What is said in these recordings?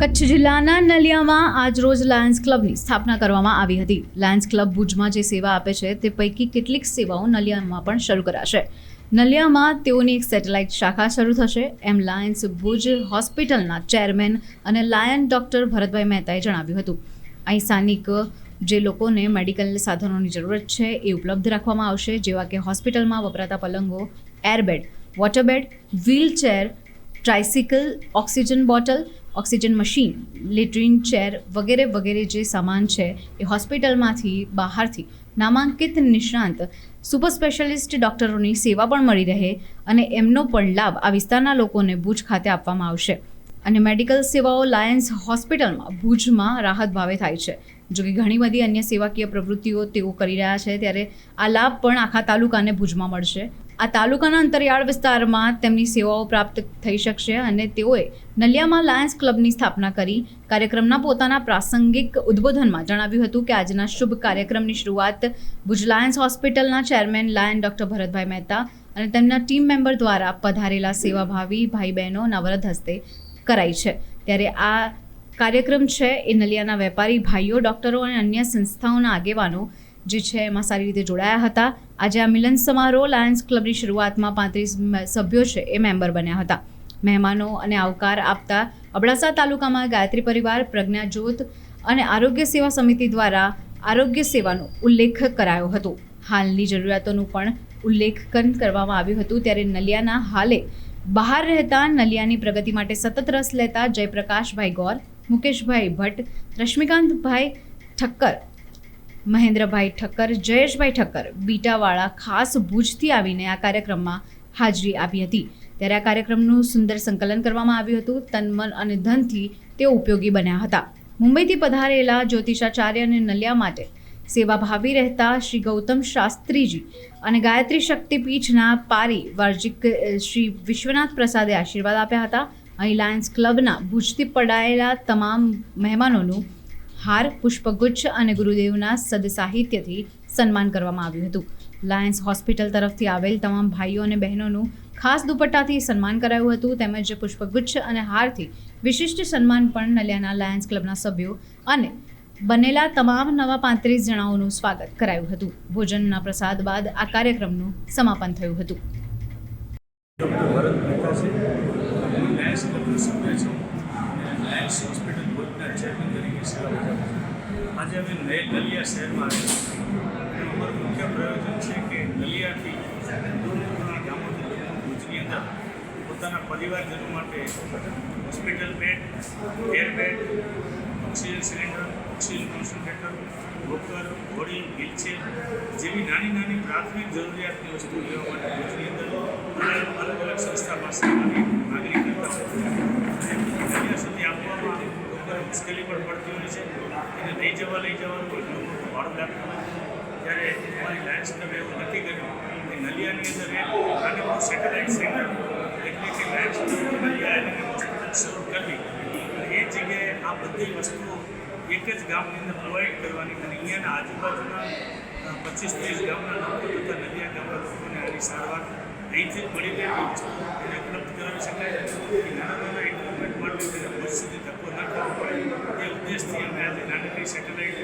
કચ્છ જિલ્લાના નલિયામાં આજરોજ લાયન્સ ક્લબની સ્થાપના કરવામાં આવી હતી. લાયન્સ ક્લબ ભુજમાં જે સેવા આપે છે તે પૈકી કેટલીક સેવાઓ નલિયામાં પણ શરૂ કરાશે. નલિયામાં તેઓની એક સેટેલાઇટ શાખા શરૂ થશે. એમ લાયન્સ ભુજ હોસ્પિટલના ચેરમેન અને લાયન ડૉક્ટર ભરતભાઈ મહેતાએ જણાવ્યું હતું. અહીં સ્થાનિક જે લોકોને મેડિકલ સાધનોની જરૂરત છે એ ઉપલબ્ધ રાખવામાં આવશે, જેવા કે હોસ્પિટલમાં વપરાતા પલંગો airbed waterbed wheelchair, tricycle, oxygen bottle oxygen machine, latrine, chair વગેરે વગેરે જે સામાન છે એ હોસ્પિટલમાંથી બહારથી નામાંકિત નિષ્ણાંત સુપર સ્પેશિયાલિસ્ટ ડૉક્ટરોની સેવા પણ મળી રહે અને એમનો પણ લાભ આ વિસ્તારના લોકોને ભુજ ખાતે આપવામાં આવશે. અને મેડિકલ સેવાઓ લાયન્સ હોસ્પિટલમાં ભુજમાં રાહત ભાવે થાય છે. જો કે ઘણી બધી અન્ય સેવાકીય પ્રવૃત્તિઓ તેઓ કરી રહ્યા છે, ત્યારે આ લાભ પણ આખા તાલુકાને ભુજમાં મળશે. આ તાલુકાના અંતરિયાળ વિસ્તારમાં તેમની સેવાઓ પ્રાપ્ત થઈ શકશે અને તેઓએ નલિયામાં લાયન્સ ક્લબની સ્થાપના કરી કાર્યક્રમના પોતાના પ્રાસંગિક ઉદ્બોધનમાં જણાવ્યું હતું કે આજના શુભ કાર્યક્રમની શરૂઆત ભુજ લાયન્સ હોસ્પિટલના chairman lion doctor Bharatbhai Mehta અને તેમના ટીમ મેમ્બર દ્વારા પધારેલા સેવાભાવી ભાઈ બહેનોના વરદ હસ્તે કરાઈ છે. ત્યારે આ કાર્યક્રમ છે એ નલિયાના વેપારી ભાઈઓ, ડૉક્ટરો અને અન્ય સંસ્થાઓના આગેવાનો જે છે એમાં સારી રીતે જોડાયા હતા. આજે આ મિલન સમારોહ લાયન્સ ક્લબની શરૂઆતમાં પાંત્રીસ સભ્યો છે એ મેમ્બર બન્યા હતા. મહેમાનો અને આવકાર આપતા અબડાસા તાલુકામાં ગાયત્રી પરિવાર પ્રજ્ઞા જ્યોત અને આરોગ્ય સેવા સમિતિ દ્વારા આરોગ્ય સેવાનો ઉલ્લેખ કરાયો હતો. હાલની જરૂરિયાતોનું પણ ઉલ્લેખન કરવામાં આવ્યું હતું ત્યારે નલિયાના હાલે બહાર રહેતા નલિયાની પ્રગતિ માટે સતત રસ લેતા જયપ્રકાશભાઈ ગોર, મુકેશભાઈ ભટ્ટ, રશ્મિકાંતભાઈ ઠક્કર મહેન્દ્રભાઈ ઠક્કર, જયેશભાઈ ઠક્કર બીટાવાળા ખાસ ભુજથી આવીને આ કાર્યક્રમમાં હાજરી આપી હતી. ત્યારે આ કાર્યક્રમનું સુંદર સંકલન કરવામાં આવ્યું હતું. તન, મન અને ધનથી તે ઉપયોગી બન્યા હતા. મુંબઈથી પધારેલા જ્યોતિષાચાર્ય અને નલિયા માટે સેવાભાવી રહેતા શ્રી ગૌતમ શાસ્ત્રીજી અને ગાયત્રી શક્તિપીઠના પારી વાર્જિક શ્રી વિશ્વનાથ પ્રસાદે આશીર્વાદ આપ્યા હતા. અહીં લાયન્સ ક્લબના ભુજથી પડાયેલા તમામ મહેમાનોનું હાર, પુષ્પગુચ્છ અને ગુરુદેવના સદસાહિત્યથી સન્માન કરવામાં આવ્યું હતું. લાયન્સ હોસ્પિટલ તરફથી આવેલ તમામ ભાઈઓ અને બહેનોનું ખાસ દુપટ્ટાથી સન્માન કરાયું હતું, તેમજ પુષ્પગુચ્છ અને હારથી વિશિષ્ટ સન્માન પણ નલિયાના લાયન્સ ક્લબના સભ્યો અને બનેલા તમામ નવા પાંત્રીસ જણાઓનું સ્વાગત કરાયું હતું. ભોજનના પ્રસાદ બાદ આ કાર્યક્રમનું સમાપન થયું હતું. લાયન્સ ભુજના ચેરમેન તરીકે સેવા બજાવું છું આજે અમે નય નલિયા શહેરમાં આવ્યા છીએ એનું અમારું મુખ્ય પ્રયોજન છે કે નલિયાથી દૂર દૂરના ગામોથી લોકો ભુજની અંદર પોતાના પરિવારજનો માટે hospital bed air bed oxygen cylinder oxygen concentrator walker ઘોડી વ્હીલચેર જેવી નાની નાની પ્રાથમિક જરૂરિયાતની વસ્તુ લેવા માટે ભુજની અંદર અલગ અલગ અલગ સંસ્થા પાસે આવી માગણી કરતા હોય છે અને અહીંયા સુધી આપવામાં લોકોને મુશ્કેલી પણ પડતી હોય છે. એને લઈ જવા, લઈ જવાનું પણ મોટું ભાડું લાગતું હોય ત્યારે અમારી લાયન્સ ક્લબે એવું નક્કી કર્યું કે નલિયાની અંદર એક નાનકડું સેટેલાઇટ સેન્ટર એટલે કે લાયન્સ ક્લબ હોસ્પિટલ શરૂ કરવી. એ જગ્યાએ આ બધી વસ્તુઓ એક જ ગામની અંદર પ્રોવાઈડ કરવાની અને અહીંયાના આજુબાજુના પચીસ ત્રીસ ગામના લોકો તથા નલિયા ગામના લોકોને આની સારવાર અહીંથી જ મળી રહે. એને ઉપલબ્ધ કરાવી શકાય. નાના નાના માટે સુધી ધક્કો ન કરવો પડે એ ઉદ્દેશથી અમે આજે નાનકડી સેટેલાઇટ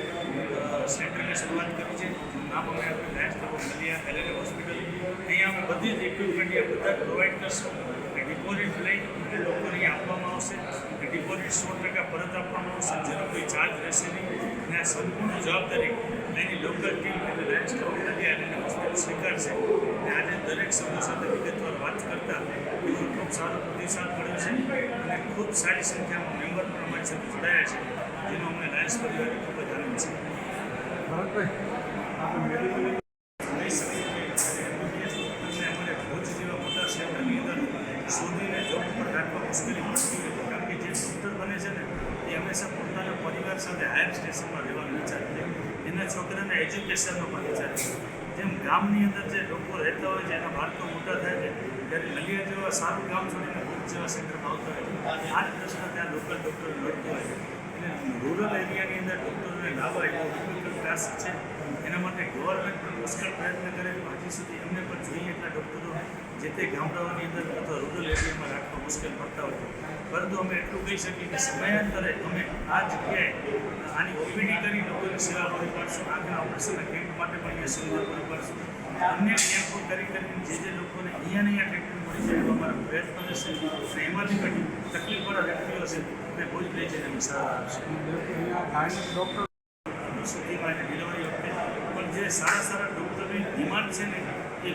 સેન્ટરની શરૂઆત કરી છે નામ અમે આપણે club of Naliya LNA hospital અહીંયા અમે બધી જ ઇક્વિપમેન્ટ બધા પ્રોવાઈડ કરશું અને ડિપોઝિટ લઈ અને લોકોને આપવામાં આવશે ડિપોઝિટ સો ટકા પરત આપવામાં આવશે જેનો કોઈ ચાર્જ રહેશે નહીં અને સંપૂર્ણ જવાબદારી એની લોકલ ટીમ એટલે lions club of Naliya LNA hospital સ્વીકારશે અને આજે દરેક સભ્યો સાથે વિગતવાર વાત કરતા એનો ખૂબ સારો પ્રતિસાદ મળ્યો છે અને ખૂબ સારી સંખ્યામાં મેમ્બર પણ અમારી સાથે જોડાયા છે જેનો અમને લાયન્સ પરિવારને ખૂબ જ આનંદ છે કહી શકીએ કે તમને અમારે ભુજ જેવા મોટા શહેરની અંદર શોધીને જોબ પર રાખવા મુશ્કેલી પડતી હોય છે કારણ કે જે ડૉક્ટર બને છે ને એ હંમેશા પોતાના પરિવાર સાથે હાયર સ્ટેશનમાં રહેવાનું વિચારે છે એના છોકરાને એજ્યુકેશનનો વિચાર છે. જેમ ગામની અંદર જે લોકો રહેતા હોય છે, એના બાળકો મોટા થાય છે. ત્યારે નલિયા જેવા સારું ગામ છોડીને ભુજ જેવા સેન્ટરમાં આવતા હોય છે. આ જ પ્રશ્ન ત્યાં લોકલ ડૉક્ટર લડતો હોય છે. એટલે રૂરલ એરિયાની અંદર ડૉક્ટરોને લાવવા એવો ડિફિકલ્ટ ટાસ્ક છે. એના માટે ગવર્મેન્ટ પણ પુષ્કળ પ્રયત્ન કરે હજી સુધી એમને પણ જોઈએ એટલા ડૉક્ટરો જે તે ગામડાઓની અંદર અથવા રૂરલ એરિયામાં રાખવા મુશ્કેલ પડતા હોય પરંતુ અમે એટલું કહી શકીએ કે સમયાંતરે અમે આ જગ્યાએ આની ઓપીડી કરી લોકોની સેવા પૂરી પાડશું. આગળ ઓપરેશનના કેમ્પ માટે પણ અહીંયા સુવિધા પૂરી પાડશું. અન્ય કેમ્પો કરી કરીને જે જે લોકોને અહીંયા અહીંયા ટ્રીટમેન્ટ મળી જાય એવો અમારો પ્રયત્ન રહેશે અને એમાંથી કંઈ તકલીફવાળા વ્યક્તિઓ છે, એને ભોજ લઈ જઈને અમે સારા આપશું. ડૉક્ટર સુધીમાં ડિલિવરી વખતે પણ જે સારા સારા ડૉક્ટરની ડિમાન્ડ છે ને, એ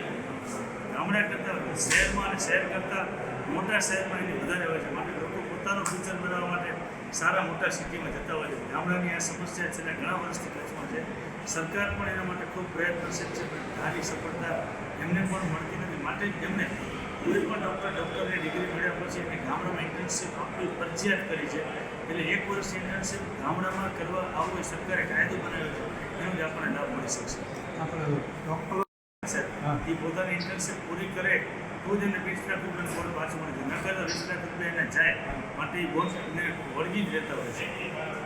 ગામડા કરતાં, શહેરમાં અને શહેર કરતાં મોટા શહેરમાં એની વધારે હોય છે. માટે લોકો પોતાનું ફ્યુચર બનાવવા માટે સારા મોટા સિટીમાં જતા હોય છે. ગામડાની આ સમસ્યા છેલ્લા ઘણા વર્ષથી કચ્છમાં છે. સરકાર પણ એના માટે ખૂબ પ્રયત્નશીલ છે, પણ ધારી સફળતા એમને પણ મળતી નથી. માટે જ એમને કોઈ પણ ડૉક્ટર ડૉક્ટરની ડિગ્રી મળ્યા પછી એમને ગામડામાં ઇન્ટર્નશીપ આપવી ફરજિયાત કરી છે. એટલે એક વર્ષ ઇન્ટર્નશીપ ગામડામાં કરવા આવો સરકારે કાયદો બનાવ્યો છે. એનો જ આપણને લાભ મળી શકશે. આપણે ડૉક્ટર. એ પોતાની ઇન્ટર્નશીપ પૂરી કરે તો જ એને વીસ લાખ રૂપિયાનું બોન્ડ પાછું મળી જાય. નકર વીસ લાખ રૂપિયા એને જાય. માટે એ બોન્ડને વળગી જ રહેતા હોય છે.